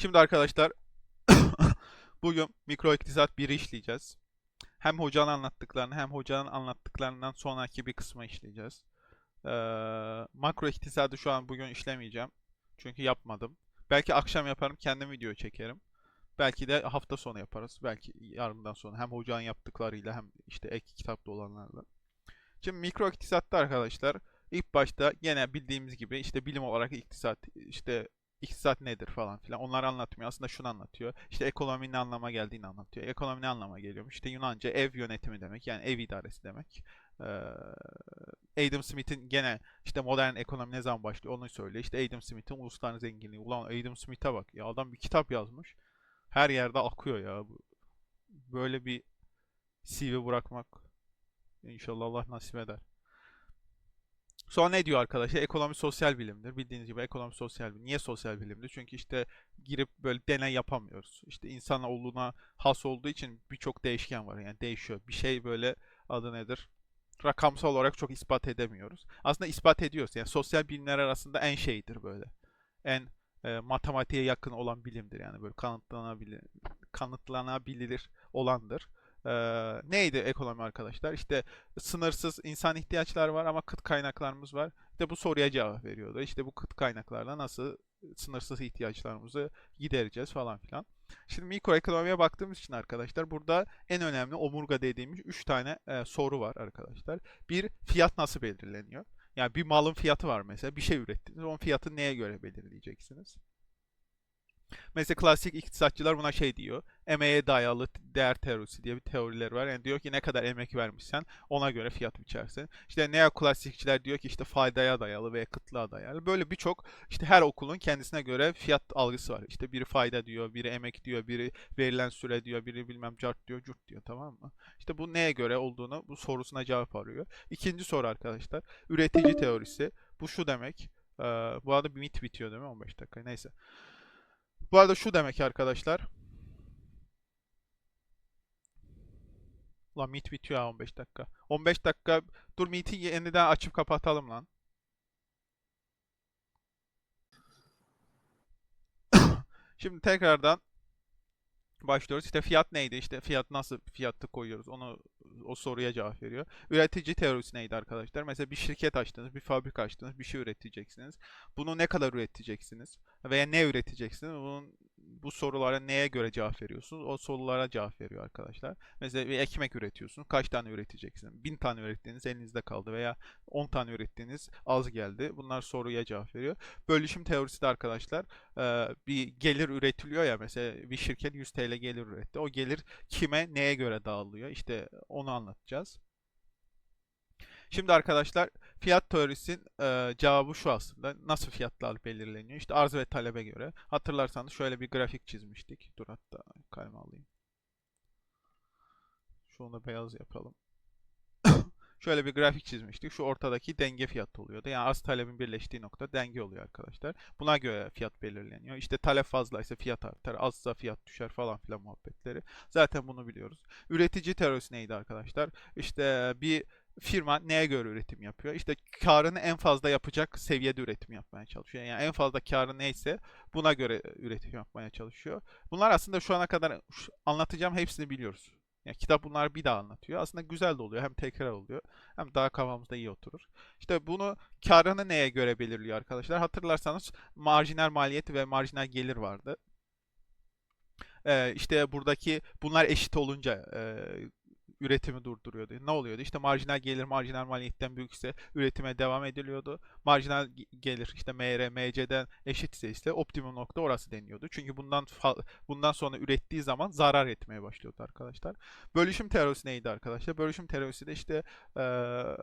Şimdi arkadaşlar bugün mikro iktisat 1'i işleyeceğiz. Hem hocanın anlattıklarını hem hocanın anlattıklarından sonraki bir kısmı işleyeceğiz. Ee, makro iktisadı şu an bugün işlemeyeceğim. Çünkü yapmadım. Belki akşam yaparım kendim video çekerim. Belki de hafta sonu yaparız. Belki yarından sonra hem hocanın yaptıklarıyla hem işte ek kitapta olanlarla. Şimdi mikro iktisatta arkadaşlar ilk başta gene bildiğimiz gibi işte bilim olarak iktisat işte iktisat nedir falan filan onları anlatmıyor. Aslında şunu anlatıyor. İşte ekonomi ne anlama geldiğini anlatıyor. Ekonomi ne anlama geliyormuş? İşte Yunanca ev yönetimi demek. Yani ev idaresi demek. Ee, Adam Smith'in gene işte modern ekonomi ne zaman başlıyor onu söylüyor. İşte Adam Smith'in uluslararası zenginliği. Ulan Adam Smith'e bak ya adam bir kitap yazmış. Her yerde akıyor ya. Böyle bir CV bırakmak İnşallah Allah nasip eder. Sonra ne diyor arkadaşlar? Ekonomi sosyal bilimdir. Bildiğiniz gibi ekonomi sosyal bilim. Niye sosyal bilimdir? Çünkü işte girip böyle deney yapamıyoruz. İşte insanoğluna has olduğu için birçok değişken var. Yani değişiyor. Bir şey böyle adı nedir? Rakamsal olarak çok ispat edemiyoruz. Aslında ispat ediyoruz. Yani sosyal bilimler arasında en şeydir böyle. En e, matematiğe yakın olan bilimdir. Yani böyle kanıtlanabilir, kanıtlanabilir olandır. Ee, neydi ekonomi arkadaşlar? İşte sınırsız insan ihtiyaçlar var ama kıt kaynaklarımız var. İşte bu soruya cevap veriyordu. İşte bu kıt kaynaklarla nasıl sınırsız ihtiyaçlarımızı gidereceğiz falan filan. Şimdi mikroekonomiye baktığımız için arkadaşlar burada en önemli omurga dediğimiz 3 tane e, soru var arkadaşlar. Bir fiyat nasıl belirleniyor? Yani bir malın fiyatı var mesela. Bir şey ürettiniz. Onun fiyatı neye göre belirleyeceksiniz? Mesela klasik iktisatçılar buna şey diyor. Emeğe dayalı değer teorisi diye bir teoriler var. Yani diyor ki ne kadar emek vermişsen ona göre fiyat biçersin. İşte neoklasikçiler diyor ki işte faydaya dayalı veya kıtlığa dayalı. Böyle birçok işte her okulun kendisine göre fiyat algısı var. İşte biri fayda diyor, biri emek diyor, biri verilen süre diyor, biri bilmem cart diyor, curt diyor tamam mı? İşte bu neye göre olduğunu bu sorusuna cevap arıyor. İkinci soru arkadaşlar. Üretici teorisi. Bu şu demek. Ee, bu arada bir mit bitiyor değil mi? 15 dakika. Neyse. Bu arada şu demek arkadaşlar. Lan meet bitiyor ha 15 dakika. 15 dakika. Dur meet'i yeniden açıp kapatalım lan. Şimdi tekrardan başlıyoruz. İşte fiyat neydi? İşte fiyat nasıl fiyatı koyuyoruz? Onu o soruya cevap veriyor. Üretici teorisi neydi arkadaşlar? Mesela bir şirket açtınız, bir fabrika açtınız, bir şey üreteceksiniz. Bunu ne kadar üreteceksiniz? Veya ne üreteceksiniz? Bunun bu sorulara neye göre cevap veriyorsunuz? O sorulara cevap veriyor arkadaşlar. Mesela bir ekmek üretiyorsunuz. Kaç tane üreteceksiniz? Bin tane ürettiğiniz elinizde kaldı veya 10 tane ürettiğiniz az geldi. Bunlar soruya cevap veriyor. Bölüşüm teorisi de arkadaşlar e, bir gelir üretiliyor ya mesela bir şirket 100 TL gelir üretti. O gelir kime neye göre dağılıyor? İşte onu anlatacağız. Şimdi arkadaşlar fiyat teorisinin e, cevabı şu aslında. Nasıl fiyatlar belirleniyor? İşte arz ve talebe göre. Hatırlarsanız şöyle bir grafik çizmiştik. Dur hatta kaleme alayım. Şunu beyaz yapalım. Şöyle bir grafik çizmiştik. Şu ortadaki denge fiyatı oluyordu. Yani arz talebin birleştiği nokta denge oluyor arkadaşlar. Buna göre fiyat belirleniyor. İşte talep fazlaysa fiyat artar, azsa fiyat düşer falan filan muhabbetleri. Zaten bunu biliyoruz. Üretici teorisi neydi arkadaşlar? İşte bir firma neye göre üretim yapıyor? İşte karını en fazla yapacak seviyede üretim yapmaya çalışıyor. Yani en fazla karı neyse buna göre üretim yapmaya çalışıyor. Bunlar aslında şu ana kadar anlatacağım hepsini biliyoruz. Yani kitap bunları bir daha anlatıyor. Aslında güzel de oluyor. Hem tekrar oluyor. Hem daha kafamızda iyi oturur. İşte bunu karını neye göre belirliyor arkadaşlar? Hatırlarsanız marjinal maliyet ve marjinal gelir vardı. Ee, işte buradaki bunlar eşit olunca e, üretimi durduruyordu. Ne oluyordu? İşte marjinal gelir marjinal maliyetten büyükse üretime devam ediliyordu. Marjinal ge- gelir işte MR, MC'den eşitse ise optimum nokta orası deniyordu. Çünkü bundan bundan sonra ürettiği zaman zarar etmeye başlıyordu arkadaşlar. Bölüşüm teorisi neydi arkadaşlar? Bölüşüm teorisi de işte eee,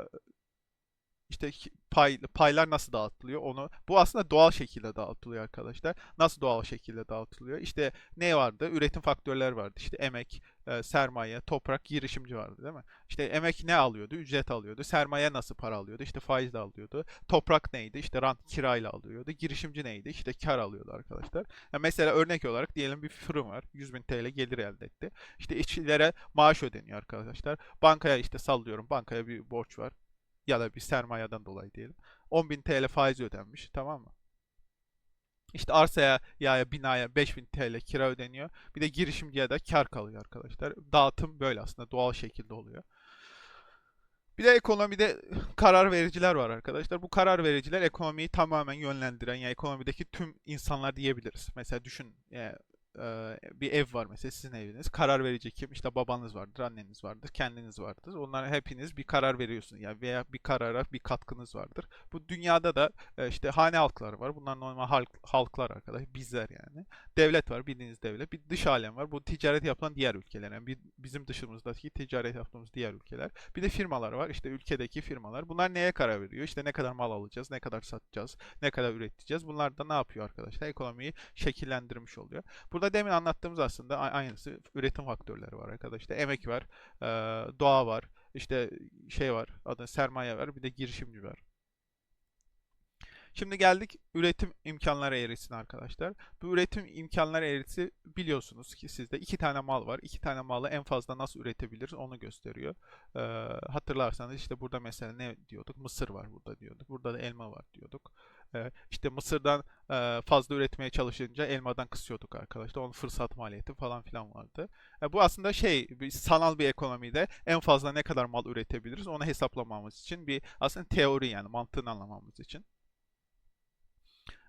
işte pay, paylar nasıl dağıtılıyor onu. Bu aslında doğal şekilde dağıtılıyor arkadaşlar. Nasıl doğal şekilde dağıtılıyor? İşte ne vardı? Üretim faktörleri vardı. İşte emek, e, sermaye, toprak, girişimci vardı değil mi? İşte emek ne alıyordu? Ücret alıyordu. Sermaye nasıl para alıyordu? İşte faizle alıyordu. Toprak neydi? İşte rant kirayla alıyordu. Girişimci neydi? İşte kar alıyordu arkadaşlar. Ya mesela örnek olarak diyelim bir fırın var. 100 bin TL gelir elde etti. İşte işçilere maaş ödeniyor arkadaşlar. Bankaya işte sallıyorum. Bankaya bir borç var ya da bir sermayeden dolayı diyelim. 10.000 TL faiz ödenmiş tamam mı? İşte arsaya ya binaya 5000 TL kira ödeniyor. Bir de girişimciye de kar kalıyor arkadaşlar. Dağıtım böyle aslında doğal şekilde oluyor. Bir de ekonomide karar vericiler var arkadaşlar. Bu karar vericiler ekonomiyi tamamen yönlendiren, yani ekonomideki tüm insanlar diyebiliriz. Mesela düşün, e, bir ev var mesela sizin eviniz. Karar verici kim? İşte babanız vardır, anneniz vardır, kendiniz vardır. Onlar hepiniz bir karar veriyorsunuz. Yani veya bir karara bir katkınız vardır. Bu dünyada da işte hane halkları var. Bunlar normal halk, halklar arkadaş. Bizler yani. Devlet var, bildiğiniz devlet. Bir dış alem var. Bu ticaret yapılan diğer ülkeler. Yani bizim dışımızdaki ticaret yaptığımız diğer ülkeler. Bir de firmalar var. İşte ülkedeki firmalar. Bunlar neye karar veriyor? İşte ne kadar mal alacağız, ne kadar satacağız, ne kadar üreteceğiz. Bunlar da ne yapıyor arkadaşlar? Ekonomiyi şekillendirmiş oluyor. Burada demin anlattığımız aslında aynısı üretim faktörleri var arkadaşlar. Emek var, doğa var, işte şey var, adı sermaye var, bir de girişimci var. Şimdi geldik üretim imkanları eğrisine arkadaşlar. Bu üretim imkanları eğrisi biliyorsunuz ki sizde iki tane mal var. İki tane malı en fazla nasıl üretebiliriz onu gösteriyor. Ee, hatırlarsanız işte burada mesela ne diyorduk? Mısır var burada diyorduk. Burada da elma var diyorduk. Ee, işte mısırdan fazla üretmeye çalışınca elmadan kısıyorduk arkadaşlar. Onun fırsat maliyeti falan filan vardı. E, bu aslında şey sanal bir ekonomide en fazla ne kadar mal üretebiliriz onu hesaplamamız için bir aslında teori yani mantığını anlamamız için.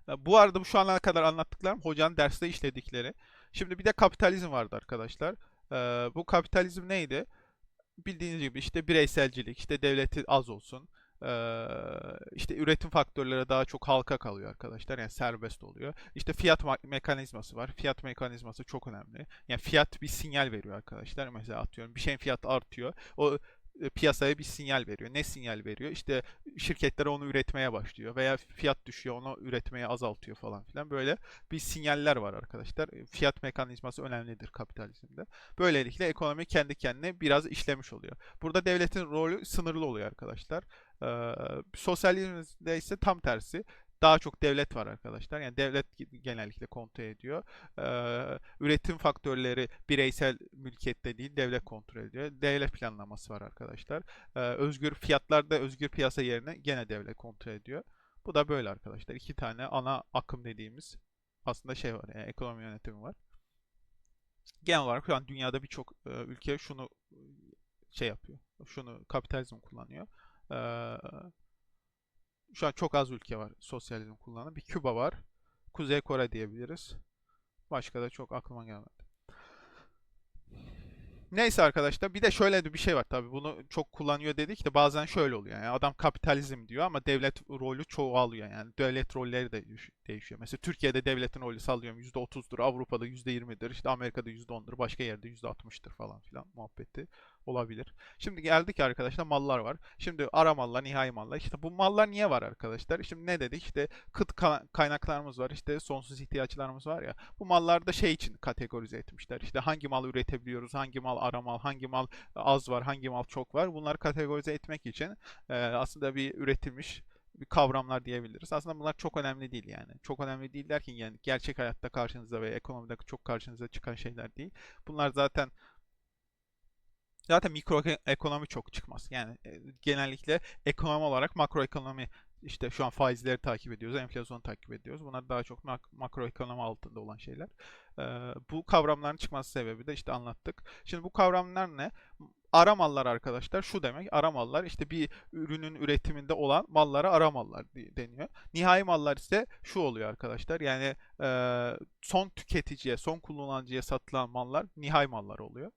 E, Bu arada şu ana kadar anlattıklarım hocanın derste işledikleri. Şimdi bir de kapitalizm vardı arkadaşlar. E, bu kapitalizm neydi? Bildiğiniz gibi işte bireyselcilik, işte devleti az olsun. İşte üretim faktörleri daha çok halka kalıyor arkadaşlar. Yani serbest oluyor. İşte fiyat ma- mekanizması var. Fiyat mekanizması çok önemli. Yani fiyat bir sinyal veriyor arkadaşlar. Mesela atıyorum bir şeyin fiyatı artıyor. O e, piyasaya bir sinyal veriyor. Ne sinyal veriyor? İşte şirketler onu üretmeye başlıyor veya fiyat düşüyor onu üretmeye azaltıyor falan filan böyle bir sinyaller var arkadaşlar. E, Fiyat mekanizması önemlidir kapitalizmde. Böylelikle ekonomi kendi kendine biraz işlemiş oluyor. Burada devletin rolü sınırlı oluyor arkadaşlar. Ee, sosyalizmde ise tam tersi. Daha çok devlet var arkadaşlar. Yani devlet genellikle kontrol ediyor. Ee, üretim faktörleri bireysel mülkiyette değil, devlet kontrol ediyor. Devlet planlaması var arkadaşlar. Ee, özgür fiyatlarda özgür piyasa yerine gene devlet kontrol ediyor. Bu da böyle arkadaşlar. İki tane ana akım dediğimiz aslında şey var. Yani ekonomi yönetimi var. Genel olarak şu an dünyada birçok ülke şunu şey yapıyor. Şunu kapitalizm kullanıyor. Ee, şu an çok az ülke var sosyalizm kullanan. Bir Küba var. Kuzey Kore diyebiliriz. Başka da çok aklıma gelmedi. Neyse arkadaşlar bir de şöyle bir şey var tabii bunu çok kullanıyor dedik de bazen şöyle oluyor yani adam kapitalizm diyor ama devlet rolü çoğalıyor yani devlet rolleri de değişiyor. Mesela Türkiye'de devletin rolü sallıyorum %30'dur, Avrupa'da %20'dir, işte Amerika'da %10'dur, başka yerde %60'tır falan filan muhabbeti olabilir. Şimdi geldik arkadaşlar mallar var. Şimdi ara mallar, nihai mallar. İşte bu mallar niye var arkadaşlar? Şimdi ne dedik? İşte kıt ka- kaynaklarımız var, işte sonsuz ihtiyaçlarımız var ya. Bu malları da şey için kategorize etmişler. İşte hangi mal üretebiliyoruz, hangi mal ara mal, hangi mal az var, hangi mal çok var. Bunları kategorize etmek için e, aslında bir üretilmiş bir kavramlar diyebiliriz. Aslında bunlar çok önemli değil yani. Çok önemli değil derken yani gerçek hayatta karşınıza ve ekonomide çok karşınıza çıkan şeyler değil. Bunlar zaten zaten mikro ekonomi çok çıkmaz. Yani e, genellikle ekonomi olarak makroekonomi işte şu an faizleri takip ediyoruz, enflasyonu takip ediyoruz. Bunlar daha çok mak- makroekonomi altında olan şeyler. Ee, bu kavramların çıkması sebebi de işte anlattık. Şimdi bu kavramlar ne? Ara mallar arkadaşlar şu demek. Ara mallar işte bir ürünün üretiminde olan mallara ara mallar deniyor. Nihai mallar ise şu oluyor arkadaşlar. Yani e, son tüketiciye, son kullanıcıya satılan mallar nihai mallar oluyor.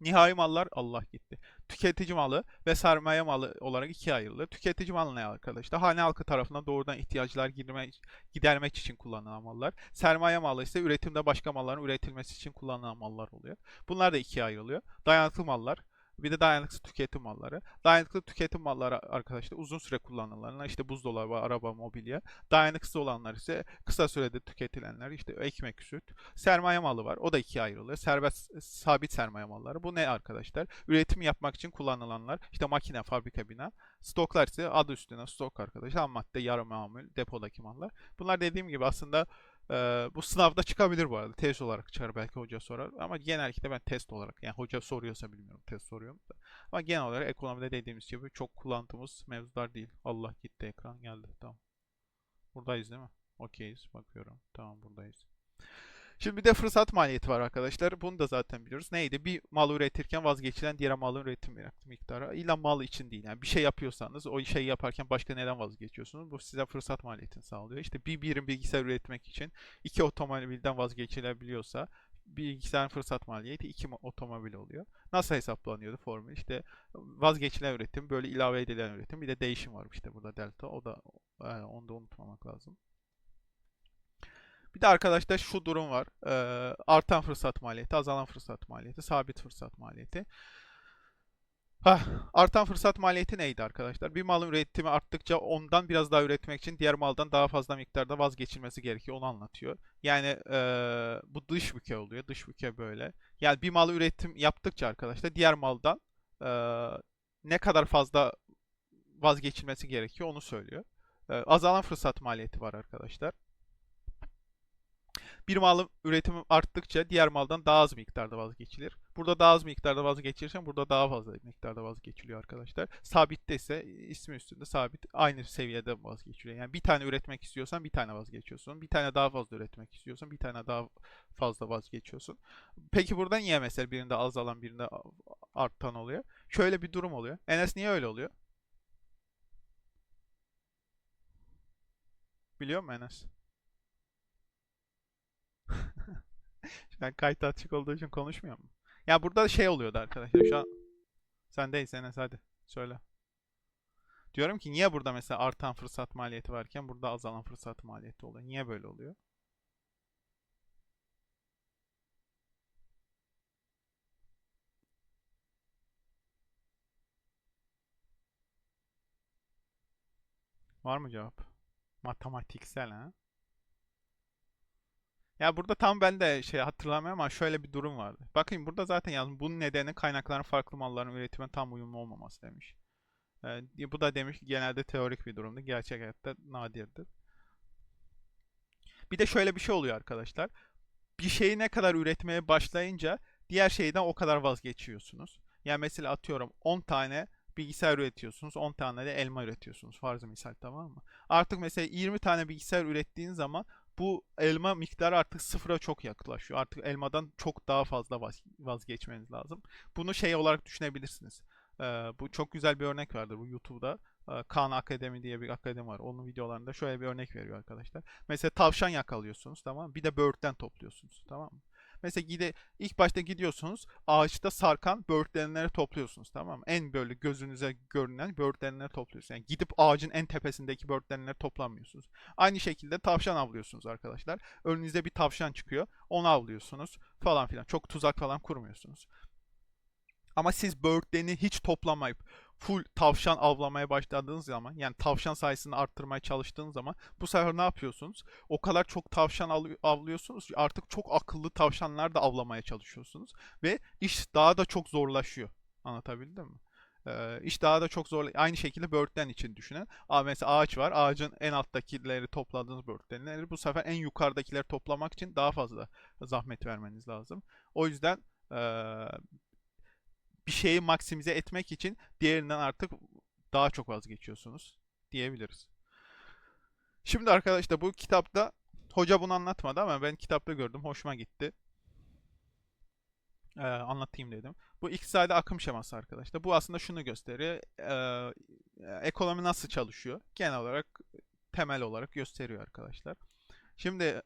Nihai mallar Allah gitti. Tüketici malı ve sermaye malı olarak ikiye ayrılır. Tüketici malı ne arkadaşlar? Hane halkı tarafından doğrudan ihtiyaçlar girme, gidermek için kullanılan mallar. Sermaye malı ise üretimde başka malların üretilmesi için kullanılan mallar oluyor. Bunlar da ikiye ayrılıyor. Dayanıklı mallar, bir de dayanıksız tüketim malları. Dayanıklı tüketim malları arkadaşlar uzun süre kullanılanlar işte buzdolabı, araba, mobilya. Dayanıksız olanlar ise kısa sürede tüketilenler işte ekmek, süt. Sermaye malı var. O da ikiye ayrılıyor. Serbest, sabit sermaye malları. Bu ne arkadaşlar? Üretim yapmak için kullanılanlar. işte makine, fabrika, bina. Stoklar ise adı üstüne stok arkadaşlar. Ham madde, yarı mamul, depodaki mallar. Bunlar dediğim gibi aslında e, bu sınavda çıkabilir bu arada. Test olarak çıkar belki hoca sorar. Ama genellikle ben test olarak yani hoca soruyorsa bilmiyorum test soruyorum da. Ama genel olarak ekonomide dediğimiz gibi çok kullandığımız mevzular değil. Allah gitti ekran geldi. Tamam. Buradayız değil mi? Okeyiz. Bakıyorum. Tamam buradayız. Şimdi bir de fırsat maliyeti var arkadaşlar. Bunu da zaten biliyoruz. Neydi? Bir mal üretirken vazgeçilen diğer malın üretim miktarı. İlla mal için değil. Yani bir şey yapıyorsanız o şeyi yaparken başka neden vazgeçiyorsunuz? Bu size fırsat maliyetini sağlıyor. İşte bir birim bilgisayar üretmek için iki otomobilden vazgeçilebiliyorsa bilgisayarın fırsat maliyeti iki mo- otomobil oluyor. Nasıl hesaplanıyordu formül? İşte vazgeçilen üretim, böyle ilave edilen üretim, bir de değişim var işte burada delta. O da yani onu da unutmamak lazım. Bir de arkadaşlar şu durum var. Ee, artan fırsat maliyeti, azalan fırsat maliyeti, sabit fırsat maliyeti. Hah, artan fırsat maliyeti neydi arkadaşlar? Bir malın üretimi arttıkça ondan biraz daha üretmek için diğer maldan daha fazla miktarda vazgeçilmesi gerekiyor. Onu anlatıyor. Yani eee, bu dış büke oluyor. Dış büke böyle. Yani bir malı üretim yaptıkça arkadaşlar diğer maldan eee, ne kadar fazla vazgeçilmesi gerekiyor onu söylüyor. Eee, azalan fırsat maliyeti var arkadaşlar. Bir malın üretimi arttıkça diğer maldan daha az miktarda vazgeçilir. Burada daha az miktarda vazgeçirsen burada daha fazla miktarda vazgeçiliyor arkadaşlar. Sabitte ise ismi üstünde sabit aynı seviyede vazgeçiliyor. Yani bir tane üretmek istiyorsan bir tane vazgeçiyorsun. Bir tane daha fazla üretmek istiyorsan bir tane daha fazla vazgeçiyorsun. Peki burada niye mesela birinde azalan birinde artan oluyor? Şöyle bir durum oluyor. Enes niye öyle oluyor? Biliyor musun Enes? Ben kayıt açık olduğu için konuşmuyor mu? Ya burada şey oluyordu arkadaşlar. Şu an sendeyiz Enes hadi söyle. Diyorum ki niye burada mesela artan fırsat maliyeti varken burada azalan fırsat maliyeti oluyor? Niye böyle oluyor? Var mı cevap? Matematiksel ha? Ya burada tam ben de şey hatırlamıyorum ama şöyle bir durum vardı. Bakın burada zaten yazmış. Bunun nedeni kaynakların farklı malların üretime tam uyumlu olmaması demiş. Ee, bu da demiş ki genelde teorik bir durumdu. Gerçek hayatta nadirdir. Bir de şöyle bir şey oluyor arkadaşlar. Bir şeyi ne kadar üretmeye başlayınca diğer şeyden o kadar vazgeçiyorsunuz. Yani mesela atıyorum 10 tane bilgisayar üretiyorsunuz, 10 tane de elma üretiyorsunuz. Farzı misal tamam mı? Artık mesela 20 tane bilgisayar ürettiğin zaman bu elma miktarı artık sıfıra çok yaklaşıyor. Artık elmadan çok daha fazla vaz- vazgeçmeniz lazım. Bunu şey olarak düşünebilirsiniz. Ee, bu çok güzel bir örnek vardır bu YouTube'da. Ee, Khan Akademi diye bir akademi var. Onun videolarında şöyle bir örnek veriyor arkadaşlar. Mesela tavşan yakalıyorsunuz tamam mı? Bir de böğürtlen topluyorsunuz tamam mı? Mesela gide, ilk başta gidiyorsunuz ağaçta sarkan böğürtlenleri topluyorsunuz tamam mı? En böyle gözünüze görünen böğürtlenleri topluyorsunuz. Yani gidip ağacın en tepesindeki böğürtlenleri toplamıyorsunuz. Aynı şekilde tavşan avlıyorsunuz arkadaşlar. Önünüze bir tavşan çıkıyor. Onu avlıyorsunuz falan filan. Çok tuzak falan kurmuyorsunuz. Ama siz böğürtleni hiç toplamayıp full tavşan avlamaya başladığınız zaman yani tavşan sayısını arttırmaya çalıştığınız zaman bu sefer ne yapıyorsunuz? O kadar çok tavşan av- avlıyorsunuz ki artık çok akıllı tavşanlar da avlamaya çalışıyorsunuz ve iş daha da çok zorlaşıyor. Anlatabildim mi? Ee, iş daha da çok zor. Aynı şekilde böğürtlen için düşünün. Aa, mesela ağaç var. Ağacın en alttakileri topladığınız böğürtlenleri bu sefer en yukarıdakileri toplamak için daha fazla zahmet vermeniz lazım. O yüzden eee, bir şeyi maksimize etmek için diğerinden artık daha çok vazgeçiyorsunuz diyebiliriz. Şimdi arkadaşlar bu kitapta hoca bunu anlatmadı ama ben kitapta gördüm. Hoşuma gitti. Ee, anlatayım dedim. Bu iktisadi akım şeması arkadaşlar. Bu aslında şunu gösteriyor. Ee, ekonomi nasıl çalışıyor? Genel olarak temel olarak gösteriyor arkadaşlar. Şimdi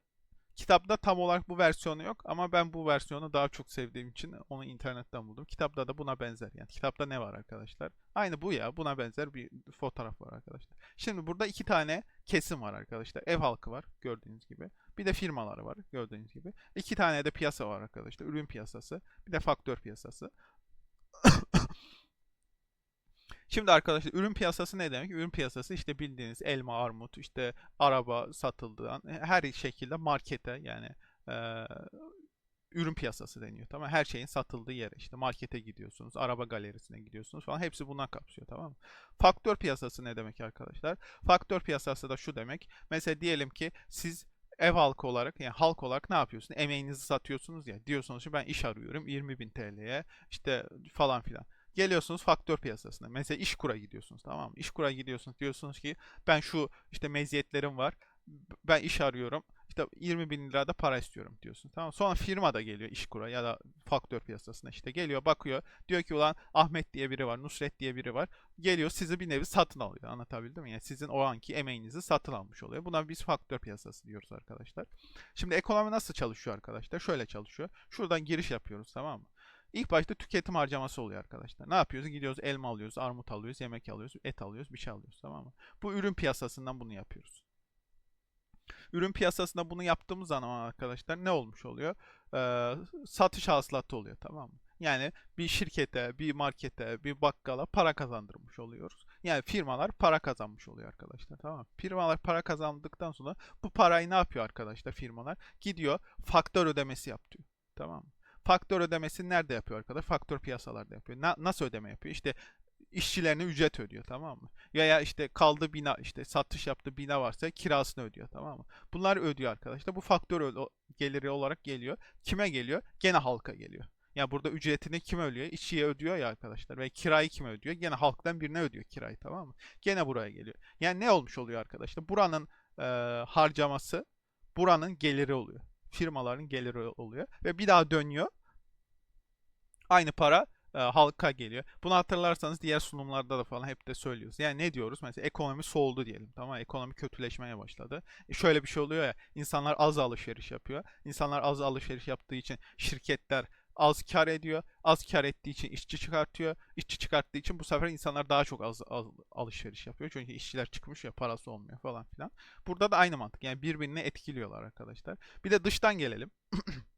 Kitapta tam olarak bu versiyonu yok ama ben bu versiyonu daha çok sevdiğim için onu internetten buldum. Kitapta da buna benzer. Yani kitapta ne var arkadaşlar? Aynı bu ya. Buna benzer bir fotoğraf var arkadaşlar. Şimdi burada iki tane kesim var arkadaşlar. Ev halkı var gördüğünüz gibi. Bir de firmaları var gördüğünüz gibi. İki tane de piyasa var arkadaşlar. Ürün piyasası. Bir de faktör piyasası. Şimdi arkadaşlar ürün piyasası ne demek? Ürün piyasası işte bildiğiniz elma, armut, işte araba satıldığın her şekilde markete yani e, ürün piyasası deniyor. Tamam Her şeyin satıldığı yere işte markete gidiyorsunuz, araba galerisine gidiyorsunuz falan hepsi buna kapsıyor tamam? Faktör piyasası ne demek arkadaşlar? Faktör piyasası da şu demek. Mesela diyelim ki siz ev halkı olarak yani halk olarak ne yapıyorsunuz? Emeğinizi satıyorsunuz ya. Diyorsunuz ki ben iş arıyorum 20.000 TL'ye işte falan filan. Geliyorsunuz faktör piyasasına. Mesela İşkur'a gidiyorsunuz tamam mı? İşkur'a gidiyorsunuz diyorsunuz ki ben şu işte meziyetlerim var. ben iş arıyorum. İşte 20 bin lira da para istiyorum diyorsun. Tamam. Sonra firma da geliyor işkura ya da faktör piyasasına işte geliyor bakıyor. Diyor ki ulan Ahmet diye biri var, Nusret diye biri var. Geliyor sizi bir nevi satın alıyor. Anlatabildim mi? Yani sizin o anki emeğinizi satın almış oluyor. Buna biz faktör piyasası diyoruz arkadaşlar. Şimdi ekonomi nasıl çalışıyor arkadaşlar? Şöyle çalışıyor. Şuradan giriş yapıyoruz tamam mı? İlk başta tüketim harcaması oluyor arkadaşlar. Ne yapıyoruz? Gidiyoruz elma alıyoruz, armut alıyoruz, yemek alıyoruz, et alıyoruz, bir şey alıyoruz tamam mı? Bu ürün piyasasından bunu yapıyoruz. Ürün piyasasında bunu yaptığımız zaman arkadaşlar ne olmuş oluyor? Ee, satış hasılatı oluyor tamam mı? Yani bir şirkete, bir markete, bir bakkala para kazandırmış oluyoruz. Yani firmalar para kazanmış oluyor arkadaşlar tamam mı? Firmalar para kazandıktan sonra bu parayı ne yapıyor arkadaşlar firmalar? Gidiyor faktör ödemesi yapıyor. Tamam mı? Faktör ödemesini nerede yapıyor arkadaşlar? Faktör piyasalarda yapıyor. Na- nasıl ödeme yapıyor? İşte işçilerine ücret ödüyor tamam mı? Veya işte kaldı bina işte satış yaptığı bina varsa kirasını ödüyor tamam mı? Bunlar ödüyor arkadaşlar. Bu faktör geliri olarak geliyor. Kime geliyor? Gene halka geliyor. Yani burada ücretini kim ödüyor? İşçiye ödüyor ya arkadaşlar. Ve kirayı kim ödüyor? Gene halktan birine ödüyor kirayı tamam mı? Gene buraya geliyor. Yani ne olmuş oluyor arkadaşlar? Buranın e, harcaması buranın geliri oluyor. Firmaların geliri oluyor. Ve bir daha dönüyor. Aynı para e, halka geliyor. Bunu hatırlarsanız diğer sunumlarda da falan hep de söylüyoruz. Yani ne diyoruz? Mesela ekonomi soğudu diyelim. Tamam? Ekonomi kötüleşmeye başladı. E şöyle bir şey oluyor ya. insanlar az alışveriş yapıyor. İnsanlar az alışveriş yaptığı için şirketler az kar ediyor. Az kar ettiği için işçi çıkartıyor. İşçi çıkarttığı için bu sefer insanlar daha çok az, az alışveriş yapıyor. Çünkü işçiler çıkmış ya parası olmuyor falan filan. Burada da aynı mantık. Yani birbirini etkiliyorlar arkadaşlar. Bir de dıştan gelelim.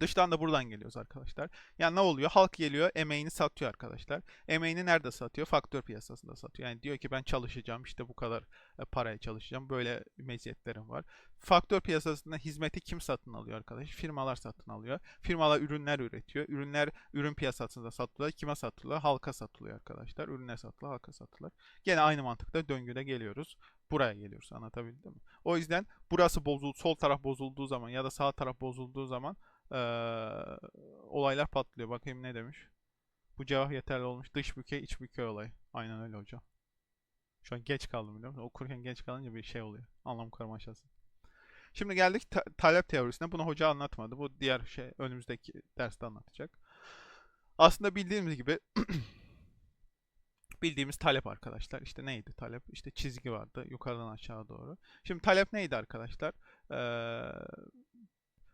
Dıştan da buradan geliyoruz arkadaşlar. Yani ne oluyor? Halk geliyor, emeğini satıyor arkadaşlar. Emeğini nerede satıyor? Faktör piyasasında satıyor. Yani diyor ki ben çalışacağım, işte bu kadar e, paraya çalışacağım. Böyle meziyetlerim var. Faktör piyasasında hizmeti kim satın alıyor arkadaş? Firmalar satın alıyor. Firmalar ürünler üretiyor. Ürünler ürün piyasasında satılıyor. Kime satılıyor? Halka satılıyor arkadaşlar. Ürüne satılıyor, halka satılıyor. Gene aynı mantıkta döngüde geliyoruz. Buraya geliyoruz. Anlatabildim mi? O yüzden burası bozul, sol taraf bozulduğu zaman ya da sağ taraf bozulduğu zaman ee, olaylar patlıyor. Bakayım ne demiş. Bu cevap yeterli olmuş. Dış bükey, iç bükey olay. Aynen öyle hocam. Şu an geç kaldım biliyor musun? Okurken geç kalınca bir şey oluyor. Anlam karmaşası. Şimdi geldik ta- talep teorisine. Bunu hoca anlatmadı. Bu diğer şey önümüzdeki derste anlatacak. Aslında bildiğimiz gibi bildiğimiz talep arkadaşlar. İşte neydi talep? İşte çizgi vardı yukarıdan aşağı doğru. Şimdi talep neydi arkadaşlar? Ee,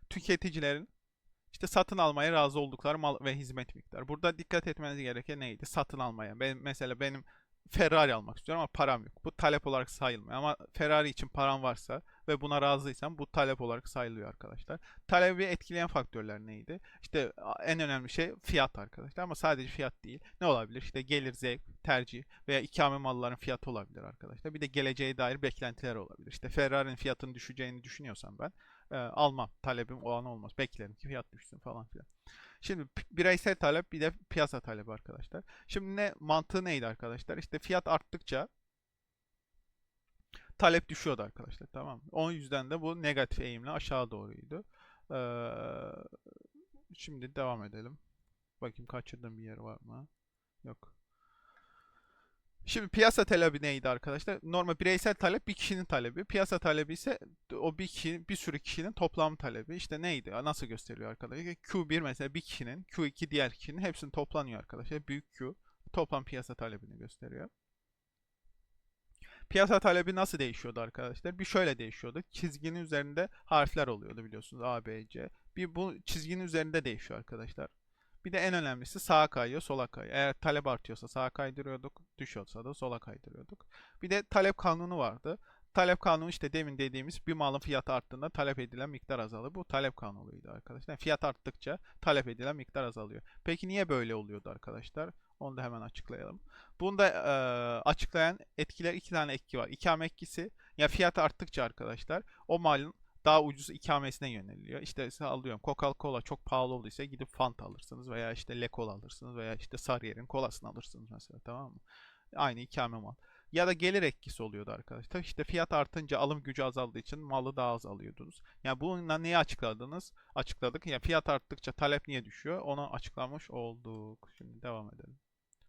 tüketicilerin işte satın almaya razı oldukları mal ve hizmet miktarı. Burada dikkat etmeniz gereken neydi? Satın almaya. Ben mesela benim Ferrari almak istiyorum ama param yok. Bu talep olarak sayılmıyor. Ama Ferrari için param varsa ve buna razıysam bu talep olarak sayılıyor arkadaşlar. Talebi etkileyen faktörler neydi? İşte en önemli şey fiyat arkadaşlar. Ama sadece fiyat değil. Ne olabilir? İşte gelir, zevk, tercih veya ikame malların fiyatı olabilir arkadaşlar. Bir de geleceğe dair beklentiler olabilir. İşte Ferrari'nin fiyatının düşeceğini düşünüyorsam ben e, almam. Talebim o an olmaz. Beklerim ki fiyat düşsün falan filan. Şimdi bireysel talep bir de piyasa talebi arkadaşlar. Şimdi ne mantığı neydi arkadaşlar? İşte fiyat arttıkça talep düşüyordu arkadaşlar. Tamam mı? O yüzden de bu negatif eğimle aşağı doğruydu. Ee, şimdi devam edelim. Bakayım kaçırdığım bir yer var mı? Yok. Şimdi piyasa talebi neydi arkadaşlar? Normal bireysel talep bir kişinin talebi. Piyasa talebi ise o bir kişi, bir sürü kişinin toplam talebi. İşte neydi? Nasıl gösteriyor arkadaşlar? Q1 mesela bir kişinin, Q2 diğer kişinin hepsini toplanıyor arkadaşlar. Büyük Q toplam piyasa talebini gösteriyor. Piyasa talebi nasıl değişiyordu arkadaşlar? Bir şöyle değişiyordu. Çizginin üzerinde harfler oluyordu biliyorsunuz. A, B, C. Bir bu çizginin üzerinde değişiyor arkadaşlar. Bir de en önemlisi sağa kayıyor, sola kayıyor. Eğer talep artıyorsa sağa kaydırıyorduk, düşüyorsa da sola kaydırıyorduk. Bir de talep kanunu vardı. Talep kanunu işte demin dediğimiz bir malın fiyatı arttığında talep edilen miktar azalır. Bu talep kanunuydu arkadaşlar. Yani fiyat arttıkça talep edilen miktar azalıyor. Peki niye böyle oluyordu arkadaşlar? Onu da hemen açıklayalım. Bunu da e, açıklayan etkiler iki tane etki var. İkame etkisi. Ya fiyat arttıkça arkadaşlar o malın daha ucuz ikamesine yöneliyor. İşte alıyorum Coca-Cola çok pahalı olduysa gidip Fanta alırsınız veya işte Le Cola alırsınız veya işte Sarıyer'in kolasını alırsınız mesela tamam mı? Aynı ikame mal. Ya da gelir etkisi oluyordu arkadaşlar. İşte fiyat artınca alım gücü azaldığı için malı daha az alıyordunuz. Yani bununla neyi açıkladınız? Açıkladık. Ya fiyat arttıkça talep niye düşüyor? Onu açıklamış olduk. Şimdi devam edelim.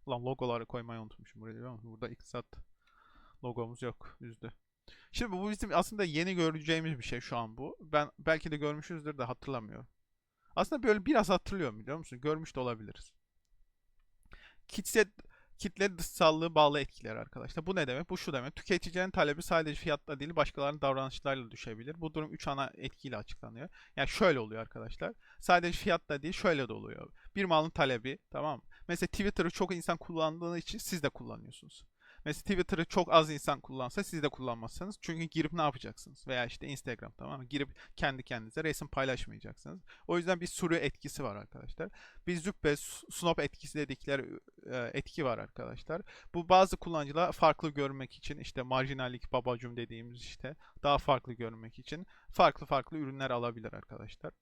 Ulan logoları koymayı unutmuşum buraya? Burada iktisat logomuz yok. Üzdü. Şimdi bu bizim aslında yeni göreceğimiz bir şey şu an bu. Ben belki de görmüşüzdür de hatırlamıyorum. Aslında böyle biraz hatırlıyorum biliyor musun? Görmüş de olabiliriz. Kitle, kitle dışsallığı bağlı etkiler arkadaşlar. Bu ne demek? Bu şu demek. Tüketicinin talebi sadece fiyatla değil başkalarının davranışlarıyla düşebilir. Bu durum 3 ana etkiyle açıklanıyor. Yani şöyle oluyor arkadaşlar. Sadece fiyatla değil şöyle de oluyor. Bir malın talebi tamam mı? Mesela Twitter'ı çok insan kullandığı için siz de kullanıyorsunuz. Mesela Twitter'ı çok az insan kullansa siz de kullanmazsınız. Çünkü girip ne yapacaksınız? Veya işte Instagram tamam mı? Girip kendi kendinize resim paylaşmayacaksınız. O yüzden bir sürü etkisi var arkadaşlar. Bir züppe, snop etkisi dedikleri e, etki var arkadaşlar. Bu bazı kullanıcılar farklı görmek için işte marjinallik babacım dediğimiz işte daha farklı görmek için farklı farklı ürünler alabilir arkadaşlar.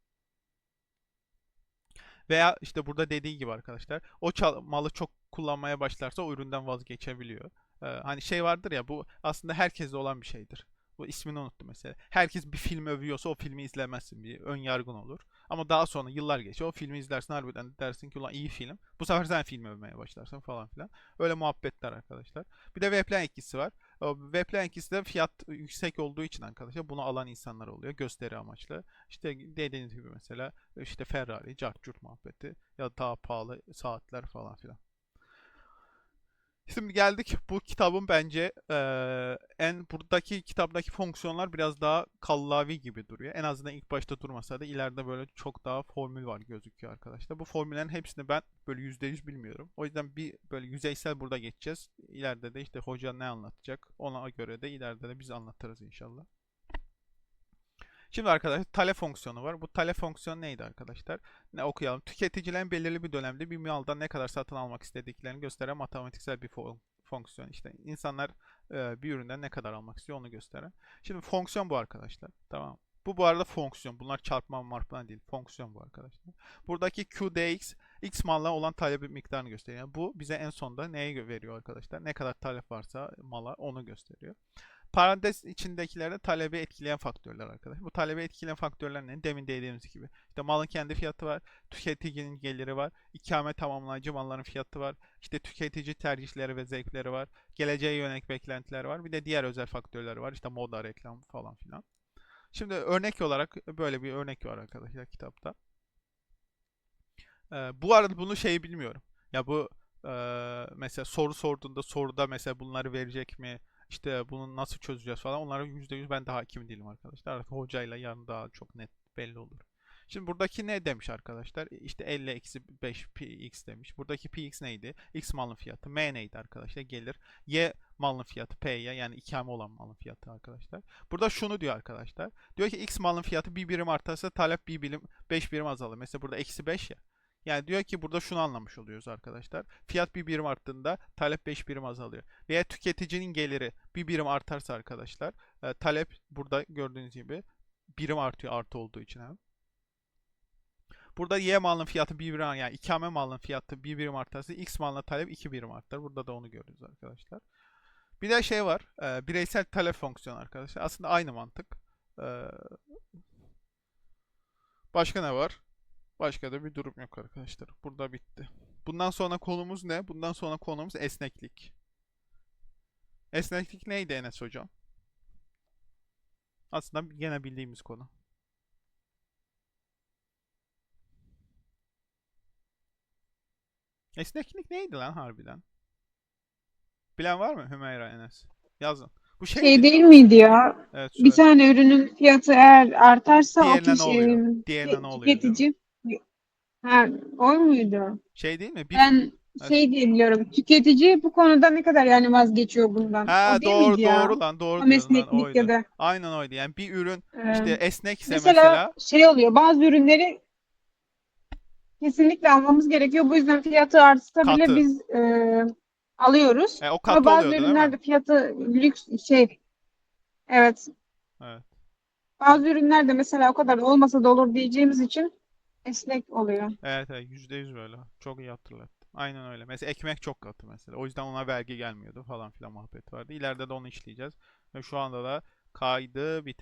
Veya işte burada dediği gibi arkadaşlar o malı çok kullanmaya başlarsa o üründen vazgeçebiliyor. Ee, hani şey vardır ya bu aslında herkeste olan bir şeydir. Bu ismini unuttum mesela. Herkes bir film övüyorsa o filmi izlemezsin. Bir ön yargın olur. Ama daha sonra yıllar geçiyor. O filmi izlersin harbiden dersin ki ulan iyi film. Bu sefer sen film övmeye başlarsın falan filan. Öyle muhabbetler arkadaşlar. Bir de Veplen etkisi var. O Veplen etkisi de fiyat yüksek olduğu için arkadaşlar bunu alan insanlar oluyor. Gösteri amaçlı. İşte dediğiniz gibi mesela işte Ferrari, Cart muhabbeti ya da daha pahalı saatler falan filan. Şimdi geldik bu kitabın bence eee, en buradaki kitaptaki fonksiyonlar biraz daha kallavi gibi duruyor. En azından ilk başta durmasa da ileride böyle çok daha formül var gözüküyor arkadaşlar. Bu formüllerin hepsini ben böyle %100 bilmiyorum. O yüzden bir böyle yüzeysel burada geçeceğiz. İleride de işte hoca ne anlatacak ona göre de ileride de biz anlatırız inşallah. Şimdi arkadaşlar tale fonksiyonu var. Bu tale fonksiyonu neydi arkadaşlar? Ne okuyalım. Tüketicilerin belirli bir dönemde bir maldan ne kadar satın almak istediklerini gösteren matematiksel bir fon- fonksiyon. İşte insanlar e, bir üründen ne kadar almak istiyor onu gösteren. Şimdi fonksiyon bu arkadaşlar. Tamam. Bu bu arada fonksiyon. Bunlar çarpma marpma değil. Fonksiyon bu arkadaşlar. Buradaki QDX X malla olan talebi miktarını gösteriyor. Yani bu bize en sonda neyi veriyor arkadaşlar? Ne kadar talep varsa mala onu gösteriyor. Parantez içindekilerde talebi etkileyen faktörler arkadaşlar. Bu talebi etkileyen faktörler ne? Demin dediğimiz gibi. İşte malın kendi fiyatı var, tüketicinin geliri var, ikame tamamlayıcı malların fiyatı var, işte tüketici tercihleri ve zevkleri var, geleceğe yönelik beklentiler var. Bir de diğer özel faktörler var. İşte moda, reklam falan filan. Şimdi örnek olarak böyle bir örnek var arkadaşlar kitapta. Ee, bu arada bunu şey bilmiyorum. Ya bu e, mesela soru sorduğunda soruda mesela bunları verecek mi? İşte bunu nasıl çözeceğiz falan. Onlara %100 ben daha hakim değilim arkadaşlar. Artık hocayla yarın daha çok net belli olur. Şimdi buradaki ne demiş arkadaşlar? İşte 50 eksi 5 px demiş. Buradaki px neydi? X malın fiyatı. M neydi arkadaşlar? Gelir. Y malın fiyatı. P'ye yani ikame olan malın fiyatı arkadaşlar. Burada şunu diyor arkadaşlar. Diyor ki X malın fiyatı bir birim artarsa talep bir birim 5 birim azalır. Mesela burada eksi 5 ya. Yani diyor ki burada şunu anlamış oluyoruz arkadaşlar. Fiyat bir birim arttığında talep 5 birim azalıyor. Veya tüketicinin geliri bir birim artarsa arkadaşlar e, talep burada gördüğünüz gibi birim artıyor artı olduğu için hem. Burada Y malının fiyatı bir birim yani ikame malının fiyatı bir birim artarsa X malına talep 2 birim artar. Burada da onu görüyoruz arkadaşlar. Bir de şey var. e, bireysel talep fonksiyonu arkadaşlar. Aslında aynı mantık. E, başka ne var? Başka da bir durum yok arkadaşlar. Burada bitti. Bundan sonra konumuz ne? Bundan sonra konumuz esneklik. Esneklik neydi Enes hocam? Aslında gene bildiğimiz konu. Esneklik neydi lan harbiden? Bilen var mı Hümeyra Enes? Yazın. Bu şey Şey değil miydi ya? Evet Bir tane ürünün fiyatı eğer artarsa o Diğerine ne kişi oluyor? Diğerine ne oluyor tüketici ha o muydu? Şey değil mi? Bir Ben şey diye biliyorum. Tüketici bu konuda ne kadar yani vazgeçiyor bundan? Ha O değil doğru miydi ya? doğru lan doğru Tam diyorsun lan esneklik oydu. ya da Aynen oydu. Yani bir ürün e, işte esnekse mesela mesela şey oluyor. Bazı ürünleri kesinlikle almamız gerekiyor. Bu yüzden fiyatı artsa bile Katı. biz e, alıyoruz. e, o Ama katı bazı oluyordu değil ürünler mi? de fiyatı lüks şey evet Evet. Bazı ürünler de mesela o kadar olmasa da olur diyeceğimiz için esnek oluyor. Evet evet yüzde yüz böyle. Çok iyi hatırlattın. Aynen öyle. Mesela ekmek çok katı mesela. O yüzden ona vergi gelmiyordu falan filan muhabbet vardı. İleride de onu işleyeceğiz. Ve şu anda da kaydı bitirdim.